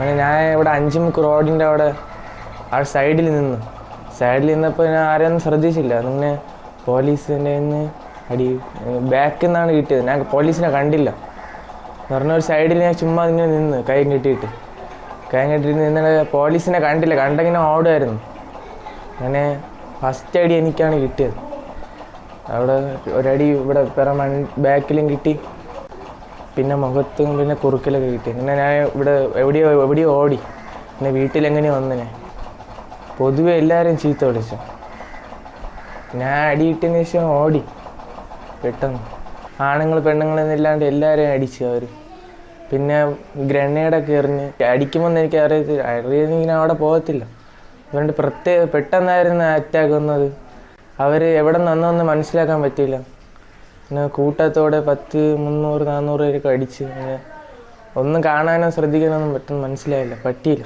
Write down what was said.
അവിടെ അഞ്ചുമുക്ക് റോഡിന്റെ അവിടെ ആ സൈഡിൽ നിന്നു. സൈഡിൽ നിന്നപ്പോൾ ഞാൻ ആരെയൊന്നും ശ്രദ്ധിച്ചില്ല. പിന്നെ പോലീസിന്റെ നിന്ന് അടി ബാക്കിൽ നിന്നാണ് കിട്ടിയത്. ഞാൻ പോലീസിനെ കണ്ടില്ല. എന്ന് പറഞ്ഞ ഒരു സൈഡിൽ ഞാൻ ചുമ്മാ ഇങ്ങനെ നിന്ന് കൈ കെട്ടിയിട്ട് കൈ കെട്ടിയിട്ട് നിന്ന് പോലീസിനെ കണ്ടില്ല. കണ്ടെങ്കിലും ഓടുമായിരുന്നു അങ്ങനെ ഫസ്റ്റ് അടി എനിക്കാണ് കിട്ടിയത്. അവിടെ ഒരടി ഇവിടെ പിറ മൺ ബാക്കിലും കിട്ടി. പിന്നെ മുഖത്തും പിന്നെ കുറുക്കിലൊക്കെ കിട്ടി. പിന്നെ ഞാൻ ഇവിടെ എവിടെയോ എവിടെയോ ഓടി. പിന്നെ വീട്ടിലെങ്ങനെയോ വന്നിനെ പൊതുവെ എല്ലാവരും ചീത്ത വിളിച്ചു. ഞാൻ അടിയിട്ടതിന് ശേഷം ഓടി. പെട്ടെന്ന്. ആണുങ്ങൾ പെണ്ണുങ്ങളെന്നില്ലാണ്ട് എല്ലാവരെയും അടിച്ചു അവർ പിന്നെ ഗ്രനേഡൊക്കെ എറിഞ്ഞ് അടിക്കുമ്പോൾ എനിക്ക് അറിയത്തില്ല. അറിയുന്നെങ്കിൽ അവിടെ പോകത്തില്ല. അതുകൊണ്ട് പ്രത്യേക പെട്ടെന്നായിരുന്നു അറ്റാക്ക് വന്നത്. അവർ എവിടെ നിന്നൊന്നും മനസ്സിലാക്കാൻ പറ്റിയില്ല. പിന്നെ കൂട്ടത്തോടെ പത്ത് മുന്നൂറ് നാന്നൂറ് പേരൊക്കെ അടിച്ച് അങ്ങനെ ഒന്നും കാണാനോ ശ്രദ്ധിക്കാനൊന്നും പെട്ടെന്ന് മനസ്സിലായില്ല പറ്റിയില്ല.